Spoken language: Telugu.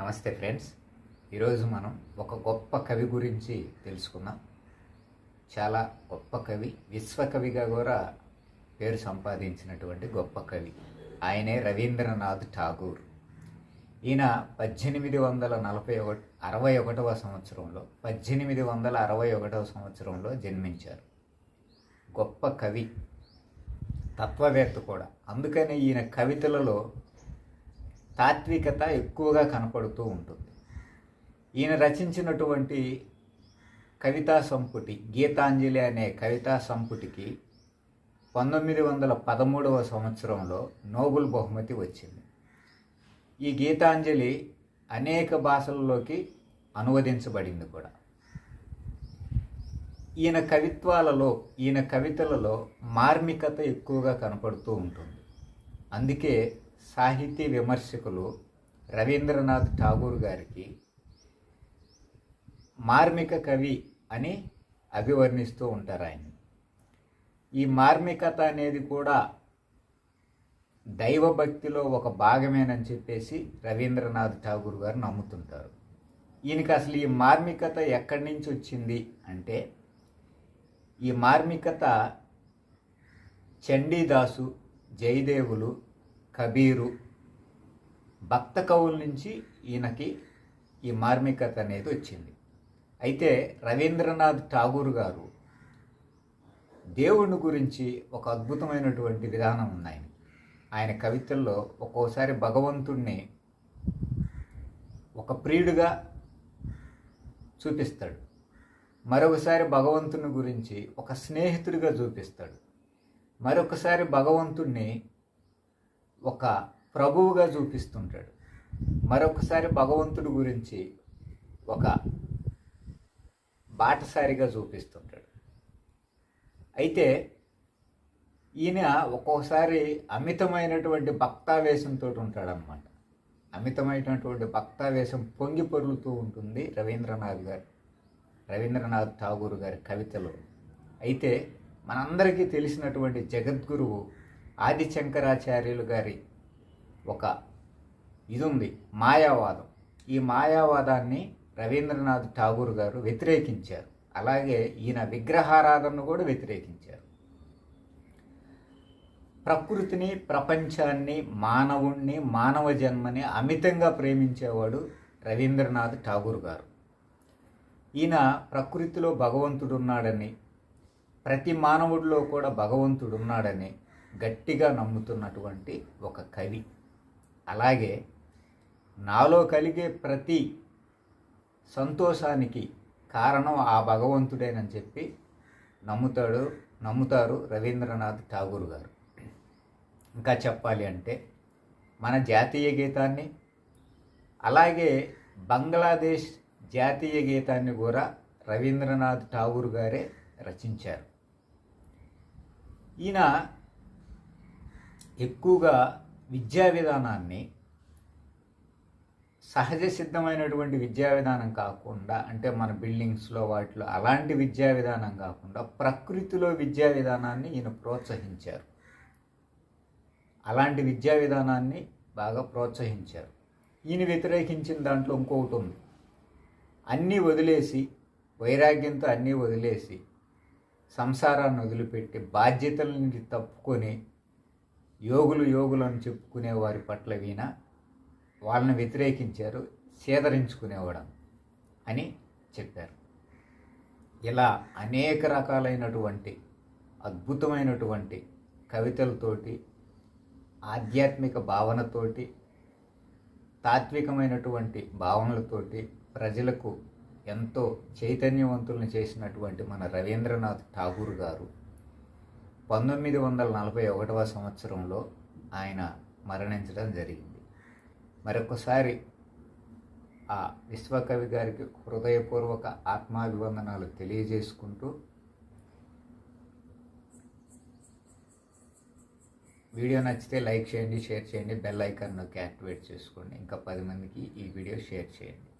నమస్తే ఫ్రెండ్స్. ఈరోజు మనం ఒక గొప్ప కవి గురించి తెలుసుకుందాం. చాలా గొప్ప కవి విశ్వకవిగా కూడా పేరు సంపాదించినటువంటి గొప్ప కవి. ఆయనే రవీంద్రనాథ్ ఠాగూర్. ఈయన పద్దెనిమిది వందల నలభై ఒకటి అరవై ఒకటవ సంవత్సరంలో పద్దెనిమిది వందల అరవై ఒకటవ సంవత్సరంలో జన్మించారు. గొప్ప కవి తత్వవేత్త కూడా. అందుకని ఈయన కవితలలో తాత్వికత ఎక్కువగా కనపడుతూ ఉంటుంది. ఈయన రచించినటువంటి కవితా సంపుటి గీతాంజలి అనే కవితా సంపుటికి పంతొమ్మిది వందల పదమూడవ సంవత్సరంలో నోబుల్ బహుమతి వచ్చింది. ఈ గీతాంజలి అనేక భాషల్లోకి అనువదించబడింది కూడా. ఈయన కవిత్వాలలో ఈయన కవితలలో మార్మికత ఎక్కువగా కనపడుతూ ఉంటుంది. అందుకే సాహితీ విమర్శకులు రవీంద్రనాథ్ ఠాగూర్ గారికి మార్మిక కవి అని అభివర్ణిస్తూ ఉంటారు ఆయన. ఈ మార్మికత అనేది కూడా దైవభక్తిలో ఒక భాగమేనని చెప్పేసి రవీంద్రనాథ్ ఠాగూర్ గారు నమ్ముతుంటారు. ఈయనకి అసలు ఈ మార్మికత ఎక్కడి నుంచి వచ్చింది అంటే ఈ మార్మికత చండీదాసు జయదేవులు కబీరు భక్త కవుల నుంచి ఈయనకి ఈ మార్మికత అనేది వచ్చింది. అయితే రవీంద్రనాథ్ ఠాగూర్ గారు దేవుని గురించి ఒక అద్భుతమైనటువంటి విధానం ఉన్నాయి. ఆయన కవితల్లో ఒక్కోసారి భగవంతుణ్ణి ఒక ప్రియుడిగా చూపిస్తాడు. మరొకసారి భగవంతుని గురించి ఒక స్నేహితుడిగా చూపిస్తాడు. మరొకసారి భగవంతుణ్ణి ఒక ప్రభువుగా చూపిస్తుంటాడు. మరొకసారి భగవంతుడి గురించి ఒక బాటసారిగా చూపిస్తుంటాడు. అయితే ఈయన ఒక్కోసారి అమితమైనటువంటి భక్తావేశంతో ఉంటాడనమాట అమితమైనటువంటి భక్తావేశం పొంగి పొరులుతూ ఉంటుంది రవీంద్రనాథ్ గారు రవీంద్రనాథ్ ఠాగూర్ గారి కవితలో. అయితే మనందరికీ తెలిసినటువంటి జగద్గురువు ఆది శంకరాచార్యులు గారి ఒక ఇది ఉంది మాయావాదం. ఈ మాయావాదాన్ని రవీంద్రనాథ్ ఠాగూర్ గారు వ్యతిరేకించారు. అలాగే ఈయన విగ్రహారాధనను కూడా వ్యతిరేకించారు. ప్రకృతిని ప్రపంచాన్ని మానవుణ్ణి మానవ జన్మని అమితంగా ప్రేమించేవాడు రవీంద్రనాథ్ ఠాగూర్ గారు. ఈయన ప్రకృతిలో భగవంతుడున్నాడని ప్రతి మానవుడిలో కూడా భగవంతుడు ఉన్నాడని గట్టిగా నమ్ముతున్నటువంటి ఒక కవి. అలాగే నాలో కలిగే ప్రతి సంతోషానికి కారణం ఆ భగవంతుడేనని చెప్పి నమ్ముతాడు నమ్ముతారు రవీంద్రనాథ్ ఠాగూర్ గారు. ఇంకా చెప్పాలి అంటే మన జాతీయ గీతాన్ని అలాగే బంగ్లాదేశ్ జాతీయ గీతాన్ని కూడా రవీంద్రనాథ్ ఠాగూర్ గారే రచించారు. ఈయన ఎక్కువగా విద్యా విధానాన్ని సహజ సిద్ధమైనటువంటి విద్యా విధానం కాకుండా అంటే మన బిల్డింగ్స్లో వాటిలో అలాంటి విద్యా విధానం కాకుండా ప్రకృతిలో విద్యా విధానాన్ని ఈయన ప్రోత్సహించారు. అలాంటి విద్యా విధానాన్ని బాగా ప్రోత్సహించారు. ఈయన వ్యతిరేకించిన దాంట్లో ఇంకొకటి ఉంది. అన్నీ వదిలేసి వైరాగ్యంతో అన్నీ వదిలేసి సంసారాన్ని వదిలిపెట్టి బాధ్యతల నుంచి తప్పుకొని యోగులు యోగులు అని చెప్పుకునే వారి పట్ల వీణ వాళ్ళని వ్యతిరేకించారు సేదరించుకునేవాడు అని చెప్పారు. ఇలా అనేక రకాలైనటువంటి అద్భుతమైనటువంటి కవితలతోటి ఆధ్యాత్మిక భావనతోటి తాత్వికమైనటువంటి భావనలతోటి ప్రజలకు ఎంతో చైతన్యవంతులను చేసినటువంటి మన రవీంద్రనాథ్ ఠాగూర్ గారు పంతొమ్మిది వందల నలభై ఒకటవ సంవత్సరంలో ఆయన మరణించడం జరిగింది. మరొకసారి ఆ విశ్వకవి గారికి హృదయపూర్వక ఆత్మాభివందనాలు తెలియజేసుకుంటూ వీడియో నచ్చితే లైక్ చేయండి షేర్ చేయండి బెల్ ఐకాన్ నొక్కి యాక్టివేట్ చేసుకోండి. ఇంకా పది మందికి ఈ వీడియో షేర్ చేయండి.